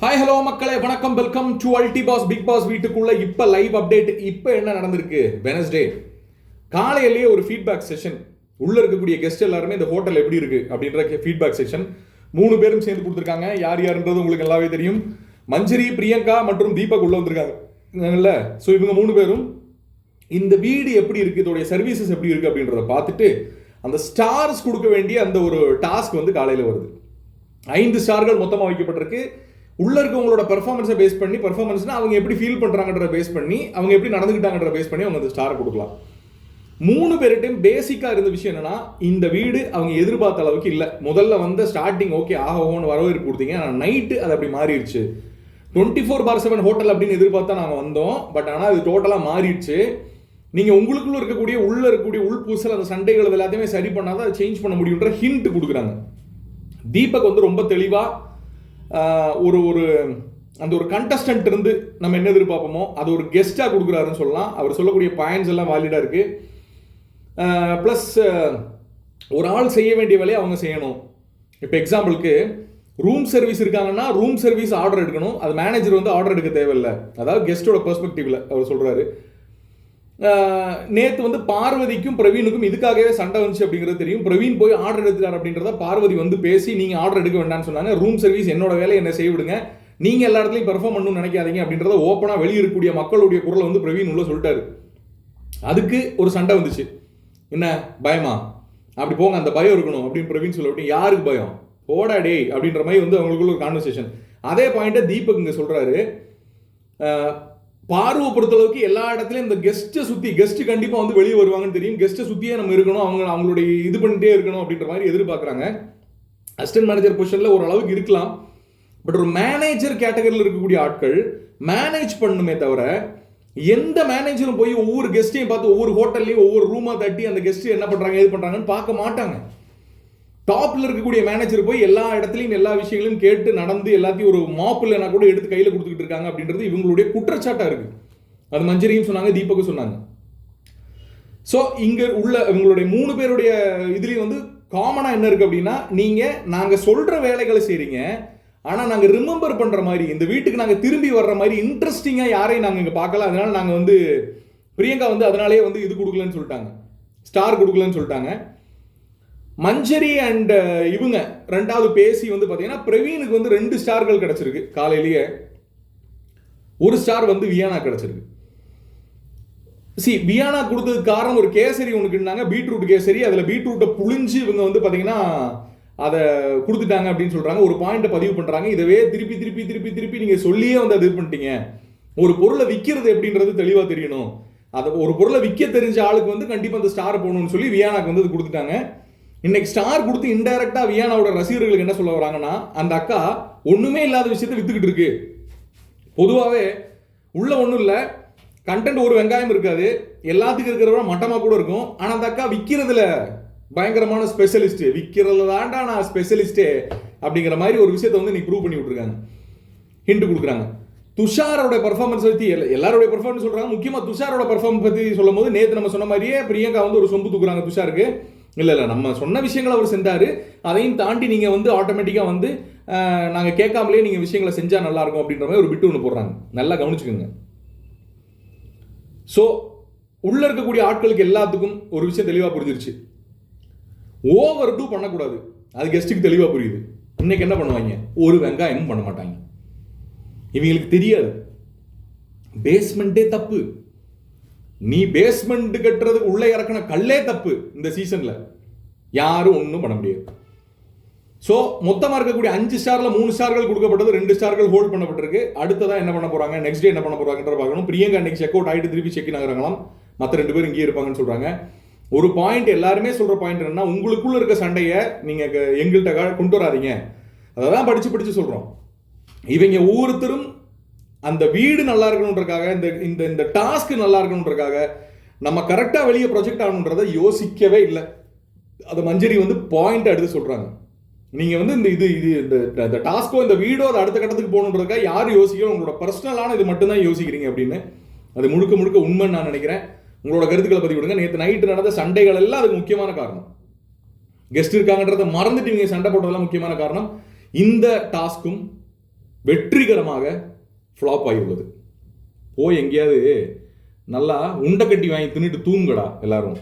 Hi hello மக்களே. வணக்கம். Welcome to அல்டி பாஸ் பிக் பாஸ் வீட்டுக்குள்ள இப்போ லைவ் அப்டேட் இப்போ என்ன நடந்திருக்கு? வெனஸ்டே காலையிலேயே ஒரு ஃபீட்பேக் செஷன் உள்ளே இருக்கக்கூடிய கெஸ்ட் எல்லாருமே இந்த ஹோட்டல் எப்படி இருக்கு அப்படின்ற ஃபீட்பேக் செஷன் மூணு பேரும் சேர்ந்து கொடுத்துருக்காங்க. யார் யாருன்றது உங்களுக்கு நல்லாவே தெரியும். மஞ்சரி பிரியங்கா மற்றும் தீபக் உள்ளே வந்திருக்காங்க. ஸோ இவங்க மூணு பேரும் இந்த வீடு எப்படி இருக்குது இதோடைய சர்வீசஸ் எப்படி இருக்குது அப்படின்றத பார்த்துட்டு அந்த ஸ்டார்ஸ் கொடுக்க வேண்டிய அந்த ஒரு டாஸ்க் வந்து காலையில் வருது. ஐந்து ஸ்டார்கள் மொத்தமாக வைக்கப்பட்டிருக்கு. உள்ள இருக்கவங்களோட பெர்ஃபார்மன்ஸை பேஸ் பண்ணி பெர்ஃபார்மன்ஸ்னா அவங்க எப்படி ஃபீல் பண்ணுறாங்கன்ற பேஸ் பண்ணி அவங்க எப்படி நடந்துக்கிட்டாங்கன்ற பேஸ் பண்ணி அவங்க அந்த ஸ்டாரை கொடுக்கலாம். மூணு பேர்கிட்டையும் பேசிக்காக இருந்த விஷயம் என்னன்னா இந்த வீடு அவங்க எதிர்பார்த்த அளவுக்கு இல்லை. முதல்ல வந்த ஸ்டார்டிங் ஓகே ஆகோன்னு வரவேற்பு கொடுத்தீங்க. ஆனால் நைட்டு அது அப்படி மாறிடுச்சு. Twenty four by seven hotel அப்படின்னு எதிர்பார்த்தா நாங்கள் வந்தோம். பட் ஆனால் அது டோட்டலாக மாறிடுச்சு. நீங்கள் உங்களுக்குள்ள இருக்கக்கூடிய உள்ள இருக்கக்கூடிய உள்பூசல் அந்த சண்டைகள் எல்லாத்தையுமே சரி பண்ணாதான் அதை சேஞ்ச் பண்ண முடியுன்ற ஹிண்ட் கொடுக்குறாங்க. தீபக் வந்து ரொம்ப தெளிவாக ஒரு ஒரு அந்த ஒரு கண்டஸ்டன்ட் இருந்து நம்ம என்ன எதிர்பார்ப்போமோ அது ஒரு கெஸ்ட்டாக கொடுக்குறாருன்னு சொல்லலாம். அவர் சொல்லக்கூடிய பாயிண்ட்ஸ் எல்லாம் வாலிடாக இருக்குது ப்ளஸ் ஒரு ஆள் செய்ய வேண்டிய வேலையை அவங்க செய்யணும். இப்போ எக்ஸாம்பிளுக்கு ரூம் சர்வீஸ் இருக்காங்கன்னா ரூம் சர்வீஸ் ஆர்டர் எடுக்கணும். அது மேனேஜர் வந்து ஆர்டர் எடுக்க தேவையில்லை. அதாவது கெஸ்ட்டோட பெர்ஸ்பெக்டிவில் அவர் சொல்கிறாரு நேற்று வந்து பார்வதிக்கும் பிரவீனுக்கும் இதுக்காகவே சண்டை வந்துச்சு அப்படிங்கிறது தெரியும். பிரவீன் போய் ஆர்டர் எடுத்துட்டார் அப்படின்றத பார்வதி வந்து பேசி நீங்கள் ஆர்டர் எடுக்க வேண்டாம்னு சொன்னாங்க. ரூம் சர்வீஸ் என்னோட வேலையை என்ன செய்ய விடுங்க. நீங்கள் எல்லா இடத்துலையும் பெர்ஃபார்ம் பண்ணணும்னு நினைக்காதீங்க. அப்படின்றத ஓப்பனாக வெளியிருக்கக்கூடிய மக்களுடைய குரலை வந்து பிரவீன் உள்ள சொல்லிட்டாரு. அதுக்கு ஒரு சண்டை வந்துச்சு. என்ன பயமா? அப்படி போங்க அந்த பயம் இருக்கணும் அப்படின்னு பிரவீன் சொல்ல விட்டு யாருக்கு பயம்? போடா டேய் அப்படின்ற மாதிரி வந்து அவங்களுக்குள்ள ஒரு கான்வர்சேஷன் அதே பாயிண்ட்டை தீபக் இங்கே சொல்கிறாரு பார்வை பொறுத்தளவுக்கு எல்லா இடத்துலையும் இந்த கெஸ்ட்டை சுற்றி கெஸ்ட் கண்டிப்பாக வந்து வெளியே வருவாங்கன்னு தெரியும். கெஸ்ட்டை சுற்றியே நம்ம இருக்கணும். அவங்க அவங்களுடைய இது பண்ணிட்டே இருக்கணும் அப்படின்ற மாதிரி எதிர்பார்க்குறாங்க. அசிஸ்டன்ட் மேனேஜர் பொசிஷனில் ஓரளவுக்கு இருக்கலாம். பட் ஒரு மேனேஜர் கேட்டகரியில் இருக்கக்கூடிய ஆட்கள் மேனேஜ் பண்ணுமே தவிர எந்த மேனேஜரும் போய் ஒவ்வொரு கெஸ்ட்டையும் பார்த்து ஒவ்வொரு ஹோட்டல்லையும் ஒவ்வொரு ரூமாக தட்டி அந்த கெஸ்ட் என்ன பண்ணுறாங்க எது பண்ணுறாங்கன்னு பார்க்க மாட்டாங்க. டாப்பில் இருக்கக்கூடிய மேனேஜர் போய் எல்லா இடத்துலையும் எல்லா விஷயங்களையும் கேட்டு நடந்து எல்லாத்தையும் ஒரு மாப் இல்லைனா கூட எடுத்து கையில் கொடுத்துக்கிட்டு இருக்காங்க அப்படின்றது இவங்களுடைய குற்றச்சாட்டாக இருக்கு. அது மஞ்சரியும் சொன்னாங்க தீபக்கும் சொன்னாங்க. ஸோ இங்கே உள்ள இவங்களுடைய மூணு பேருடைய இதுலேயும் வந்து காமனாக என்ன இருக்கு அப்படின்னா நீங்கள் நாங்கள் சொல்கிற வேலைகளை செய்கிறீங்க ஆனால் நாங்கள் ரிமெம்பர் பண்ணுற மாதிரி இந்த வீட்டுக்கு நாங்கள் திரும்பி வர்ற மாதிரி இன்ட்ரெஸ்டிங்காக யாரையும் நாங்கள் இங்கே பார்க்கல. அதனால நாங்கள் வந்து பிரியங்கா வந்து அதனாலேயே வந்து இது கொடுக்கலன்னு சொல்லிட்டாங்க. ஸ்டார் கொடுக்கலன்னு சொல்லிட்டாங்க. மஞ்சரி அண்ட் uh, இவங்க ரெண்டாவது பேசி வந்து பார்த்தீங்கன்னா பிரவீனுக்கு வந்து ரெண்டு ஸ்டார்கள் கிடச்சிருக்கு காலையிலேயே. ஒரு ஸ்டார் வந்து வியானா கிடச்சிருக்கு. சி வியானா கொடுத்ததுக்கு காரணம் ஒரு கேசரி ஒன்றுக்குனாங்க பீட்ரூட் கேசரி. அதில் பீட்ரூட்டை புழிஞ்சு இவங்க வந்து பார்த்தீங்கன்னா அதை கொடுத்துட்டாங்க அப்படின்னு சொல்கிறாங்க ஒரு பாயிண்ட்டை பதிவு பண்ணுறாங்க இதவே திருப்பி திருப்பி திருப்பி திருப்பி நீங்கள் சொல்லியே வந்து அது இது பண்ணிட்டீங்க. ஒரு பொருளை விற்கிறது எப்படின்றது தெளிவாக தெரியணும். அதை ஒரு பொருளை விற்க தெரிஞ்ச ஆளுக்கு வந்து கண்டிப்பாக அந்த ஸ்டார் போகணும்னு சொல்லி வியானாக்கு வந்து அது கொடுத்துட்டாங்க. இன்னைக்கு ஸ்டார் கொடுத்து இன்டைரக்டா வியானாவோட ரசிகர்களுக்கு என்ன சொல்ல வராங்கன்னா அந்த அக்கா ஒண்ணுமே இல்லாத விஷயத்த வித்துக்கிட்டு இருக்கு. பொதுவாகவே உள்ள ஒன்றும் இல்லை கண்டென்ட் ஒரு வெங்காயம் இருக்காது எல்லாத்துக்கும் இருக்கிறவங்க மட்டமாக கூட இருக்கும். ஆனால் அந்த அக்கா விற்கிறதுல பயங்கரமான ஸ்பெஷலிஸ்ட் விற்கிறதுல தாண்டா நான் ஸ்பெஷலிஸ்டே அப்படிங்கிற மாதிரி ஒரு விஷயத்த வந்து நீ ப்ரூவ் பண்ணி விட்டுருக்காங்க. ஹிண்ட் கொடுக்குறாங்க. துஷாரோட பர்ஃபார்மன்ஸ் பற்றி எல்லாருடைய பர்ஃபார்மன்ஸ் சொல்கிறாங்க முக்கியமாக துஷாரோட பர்ஃபார்மன்ஸ் பற்றி சொல்லும் போது நேற்று நம்ம சொன்ன மாதிரியே பிரியங்கா வந்து ஒரு சொம்பு தூக்குறாங்க துஷாருக்கு. இல்லை இல்லை நம்ம சொன்ன விஷயங்களை அவர் செஞ்சார். அதையும் தாண்டி நீங்கள் வந்து ஆட்டோமேட்டிக்காக வந்து நாங்கள் கேட்காமலே நீங்கள் விஷயங்களை செஞ்சால் நல்லாயிருக்கும் அப்படின்ற மாதிரி ஒரு பிட்டு ஒன்று போடுறாங்க. நல்லா கவனிச்சுக்கோங்க. ஸோ உள்ளே இருக்கக்கூடிய ஆட்களுக்கு எல்லாத்துக்கும் ஒரு விஷயம் தெளிவாக புரிஞ்சிருச்சு. ஓவர் டூ பண்ணக்கூடாது. அது கெஸ்ட்டுக்கு தெளிவாக புரியுது. இன்னைக்கு என்ன பண்ணுவாங்க? ஒரு வெங்காயமும் பண்ண மாட்டாங்க. இவங்களுக்கு தெரியாது. பேஸ்மெண்ட்டே தப்பு. நீ பேஸ்மெண்ட் கட்டுறதுக்கு உள்ளே இறக்கின கல்லே தப்பு இந்த சீசன்ல யாரும் ஒன்றும் பண்ண முடியாது. ஸோ மொத்தமாக இருக்கக்கூடிய அஞ்சு ஸ்டாரில் மூணு ஸ்டார்கள் கொடுக்கப்பட்டது ரெண்டு ஸ்டார்கள் ஹோல்ட் பண்ணப்பட்டிருக்கு. அடுத்ததான் என்ன பண்ண போகிறாங்க நெக்ஸ்ட் டே என்ன பண்ண போகிறாங்கன்ற பார்க்கணும். பிரியங்கா இன்னைக்கு செக் அவுட் ஆகிட்டு திருப்பி செக் ஆகிறாங்களாம். மற்ற ரெண்டு பேரும் இங்கேயே இருப்பாங்கன்னு சொல்கிறாங்க ஒரு பாயிண்ட் எல்லாருமே சொல்கிற பாயிண்ட் என்னன்னா உங்களுக்குள்ள இருக்க சண்டையை நீங்கள் எங்கள்கிட்ட கொண்டு வராதீங்க. அதை தான் படித்து படித்து சொல்கிறோம் இவங்க ஒவ்வொருத்தரும் அந்த வீடு நல்லா இருக்கணுன்றக்காக இந்த இந்த இந்த டாஸ்க் நல்லா இருக்கணுன்றக்காக நம்ம கரெக்டாக வெளியே ப்ரொஜெக்ட் ஆகணுன்றதை யோசிக்கவே இல்லை. அது மஞ்சரி வந்து பாயிண்ட் எடுத்து சொல்கிறாங்க நீங்கள் வந்து இந்த இது இது இந்த இந்த டாஸ்க்கோ இந்த வீடோ அது அடுத்த கட்டத்துக்கு போகணுன்றதுக்காக யார் யோசிக்கிறோம் உங்களோட பர்சனலான இது மட்டும்தான் யோசிக்கிறீங்க அப்படின்னு. அது முழுக்க முழுக்க உண்மைன்னு நான் நினைக்கிறேன். உங்களோட கருத்துக்களை பற்றி விடுங்க நேற்று நைட்டு நடந்த சண்டைகள் எல்லாம் அதுக்கு முக்கியமான காரணம். கெஸ்ட் இருக்காங்கன்றதை மறந்துட்டு நீங்கள் சண்டை போட்டதெல்லாம் முக்கியமான காரணம். இந்த டாஸ்க்கும் வெற்றிகரமாக ஃப்ளாப் ஆகியுள்ளது போய் எங்கேயாவது நல்லா உண்டை கட்டி வாங்கி தின்னுட்டு தூங்குடா எல்லாரும்.